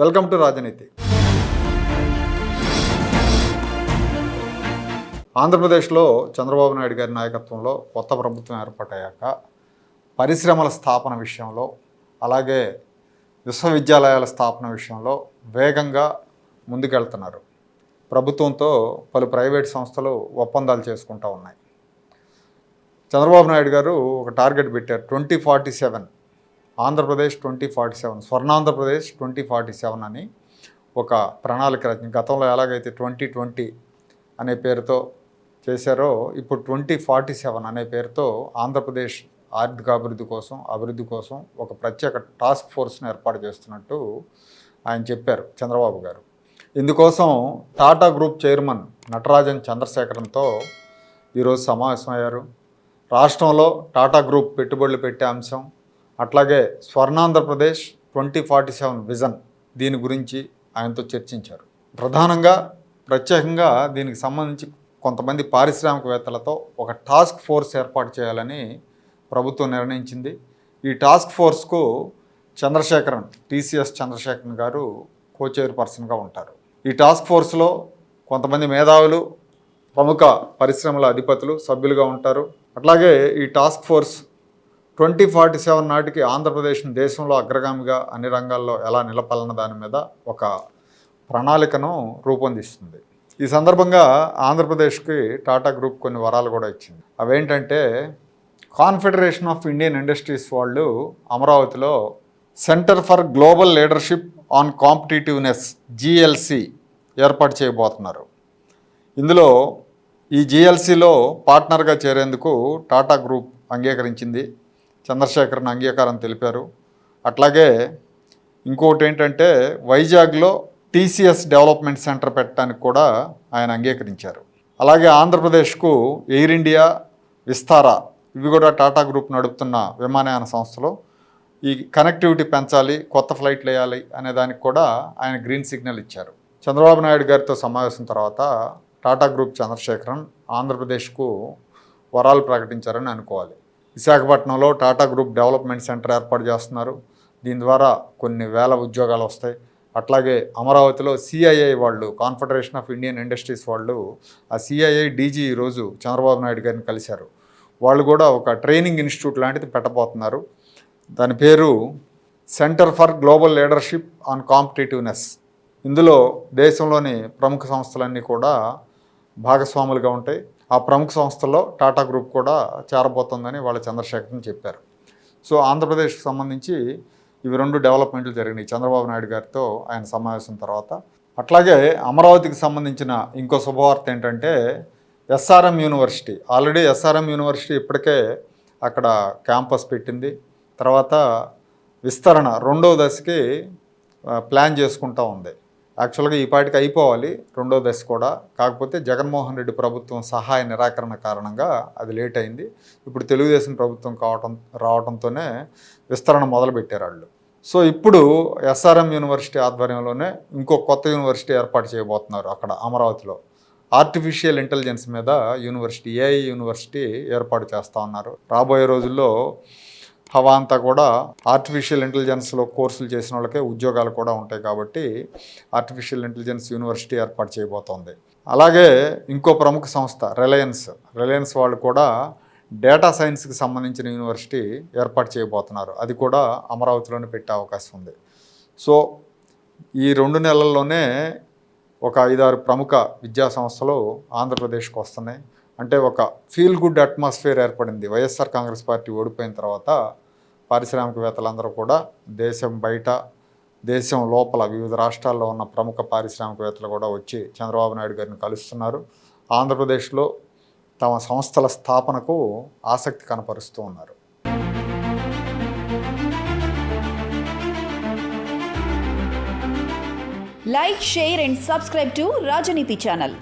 Welcome to రాజనీతి. ఆంధ్రప్రదేశ్లో చంద్రబాబు నాయుడు గారి నాయకత్వంలో కొత్త ప్రభుత్వం ఏర్పాటయ్యాక పరిశ్రమల స్థాపన విషయంలో అలాగే విశ్వవిద్యాలయాల స్థాపన విషయంలో వేగంగా ముందుకెళ్తున్నారు. ప్రభుత్వంతో పలు ప్రైవేట్ సంస్థలు ఒప్పందాలు చేసుకుంటూ ఉన్నాయి. చంద్రబాబు నాయుడు గారు ఒక టార్గెట్ పెట్టారు twenty forty seven. Andhra Pradesh twenty forty seven Swarnandhra Pradesh twenty forty seven అని ఒక ప్రణాళిక రచన. గతంలో ఎలాగైతే ట్వంటీ ట్వంటీ అనే పేరుతో చేశారో ఇప్పుడు ట్వంటీ ఫార్టీ సెవెన్ అనే పేరుతో ఆంధ్రప్రదేశ్ ఆర్థికాభివృద్ధి కోసం అభివృద్ధి కోసం ఒక ప్రత్యేక టాస్క్ ఫోర్స్ని ఏర్పాటు చేస్తున్నట్టు ఆయన చెప్పారు చంద్రబాబు గారు. ఇందుకోసం టాటా గ్రూప్ చైర్మన్ నటరాజన్ చంద్రశేఖరంతో ఈరోజు సమావేశమయ్యారు. రాష్ట్రంలో టాటా గ్రూప్ పెట్టుబడులు పెట్టే అంశం అట్లాగే Swarnandhra Pradesh twenty forty seven vision దీని గురించి ఆయనతో చర్చించారు. ప్రధానంగా ప్రత్యేకంగా దీనికి సంబంధించి కొంతమంది పారిశ్రామికవేత్తలతో ఒక టాస్క్ ఫోర్స్ ఏర్పాటు చేయాలని ప్రభుత్వం నిర్ణయించింది. ఈ టాస్క్ ఫోర్స్కు చంద్రశేఖరన్ టీసీఎస్ చంద్రశేఖరన్ గారు కో చైర్పర్సన్గా ఉంటారు. ఈ టాస్క్ ఫోర్స్లో కొంతమంది మేధావులు ప్రముఖ పరిశ్రమల అధిపతులు సభ్యులుగా ఉంటారు. అట్లాగే ఈ task force twenty forty seven నాటికి ఆంధ్రప్రదేశ్ను దేశంలో అగ్రగామిగా అన్ని రంగాల్లో ఎలా నిలపాలన్న దాని మీద ఒక ప్రణాళికను రూపొందిస్తుంది. ఈ సందర్భంగా ఆంధ్రప్రదేశ్కి టాటా గ్రూప్ కొన్ని వరాలు కూడా ఇచ్చింది. అవేంటంటే కాన్ఫెడరేషన్ ఆఫ్ ఇండియన్ ఇండస్ట్రీస్ వాళ్ళు అమరావతిలో centre for global leadership on competitiveness GLC ఏర్పాటు చేయబోతున్నారు. ఇందులో ఈ జిఎల్సిలో పార్ట్నర్గా చేరేందుకు టాటా గ్రూప్ అంగీకరించింది. చంద్రశేఖరన్ అంగీకారం తెలిపారు. అట్లాగే ఇంకోటి ఏంటంటే వైజాగ్లో టీసీఎస్ డెవలప్మెంట్ సెంటర్ పెట్టడానికి కూడా ఆయన అంగీకరించారు. అలాగే ఆంధ్రప్రదేశ్కు ఎయిర్ ఇండియా విస్తారా ఇవి కూడా టాటా గ్రూప్ నడుపుతున్న విమానయాన సంస్థలో. ఈ కనెక్టివిటీ పెంచాలి కొత్త ఫ్లైట్లు వేయాలి అనే దానికి కూడా ఆయన గ్రీన్ సిగ్నల్ ఇచ్చారు. చంద్రబాబు నాయుడు గారితో సమావేశం తర్వాత టాటా గ్రూప్ చంద్రశేఖరన్ ఆంధ్రప్రదేశ్కు వరాలు ప్రకటించారని అనుకోవాలి. విశాఖపట్నంలో టాటా గ్రూప్ డెవలప్మెంట్ సెంటర్ ఏర్పాటు చేస్తున్నారు. దీని ద్వారా కొన్ని వేల ఉద్యోగాలు వస్తాయి. అట్లాగే అమరావతిలో సిఐఐ వాళ్ళు కాన్ఫెడరేషన్ ఆఫ్ ఇండియన్ ఇండస్ట్రీస్ వాళ్ళు ఆ సిఐఐ డీజీ ఈరోజు చంద్రబాబు నాయుడు గారిని కలిశారు. వాళ్ళు కూడా ఒక ట్రైనింగ్ ఇన్స్టిట్యూట్ లాంటిది పెట్టబోతున్నారు. దాని పేరు centre for global leadership on competitiveness. ఇందులో దేశంలోని ప్రముఖ సంస్థలన్నీ కూడా భాగస్వాములుగా ఉంటాయి. ఆ ప్రముఖ సంస్థల్లో టాటా గ్రూప్ కూడా చేరబోతోందని వాళ్ళ చంద్రశేఖరన్ చెప్పారు. సో ఆంధ్రప్రదేశ్కి సంబంధించి ఇవి రెండు డెవలప్మెంట్లు జరిగినాయి. చంద్రబాబు నాయుడు గారితో ఆయన సమావేశం తర్వాత. అట్లాగే అమరావతికి సంబంధించిన ఇంకో శుభవార్త ఏంటంటే SRM university already SRM university ఇప్పటికే అక్కడ క్యాంపస్ పెట్టింది. తర్వాత విస్తరణ రెండో దశకి ప్లాన్ చేసుకుంటా ఉంది. యాక్చువల్గా ఈ పాటికి అయిపోవాలి రెండో దశ కూడా. కాకపోతే జగన్మోహన్ రెడ్డి ప్రభుత్వం సహాయ నిరాకరణ కారణంగా అది లేట్ అయింది. ఇప్పుడు తెలుగుదేశం ప్రభుత్వం కావటం రావడంతోనే విస్తరణ మొదలుపెట్టారు వాళ్ళు. సో ఇప్పుడు ఎస్ఆర్ఎం యూనివర్సిటీ ఆధ్వర్యంలోనే ఇంకో కొత్త యూనివర్సిటీ ఏర్పాటు చేయబోతున్నారు అక్కడ అమరావతిలో. ఆర్టిఫిషియల్ ఇంటెలిజెన్స్ మీద యూనివర్సిటీ ఏఐ యూనివర్సిటీ ఏర్పాటు చేస్తూ ఉన్నారు. రాబోయే రోజుల్లో హవా అంతా కూడా ఆర్టిఫిషియల్ ఇంటెలిజెన్స్లో కోర్సులు చేసిన వాళ్ళకే ఉద్యోగాలు కూడా ఉంటాయి కాబట్టి ఆర్టిఫిషియల్ ఇంటెలిజెన్స్ యూనివర్సిటీ ఏర్పాటు చేయబోతోంది. అలాగే ఇంకో ప్రముఖ సంస్థ రిలయన్స్ రిలయన్స్ వాళ్ళు కూడా డేటా సైన్స్కి సంబంధించిన యూనివర్సిటీ ఏర్పాటు చేయబోతున్నారు. అది కూడా అమరావతిలోనే పెట్టే అవకాశం ఉంది. సో ఈ రెండు నెలల్లోనే ఒక ఐదారు ప్రముఖ విద్యా సంస్థలు ఆంధ్రప్రదేశ్కి వస్తున్నాయి. అంటే ఒక ఫీల్ గుడ్ అట్మాస్ఫియర్ ఏర్పడింది. వైఎస్ఆర్ కాంగ్రెస్ పార్టీ ఓడిపోయిన తర్వాత పారిశ్రామికవేత్తలందరూ కూడా దేశం బయట దేశం లోపల వివిధ రాష్ట్రాల్లో ఉన్న ప్రముఖ పారిశ్రామికవేత్తలు కూడా వచ్చి చంద్రబాబు నాయుడు గారిని కలుస్తున్నారు. ఆంధ్రప్రదేశ్లో తమ సంస్థల స్థాపనకు ఆసక్తి కనపరుస్తూ ఉన్నారు. Like share and subscribe to Rajaneeti channel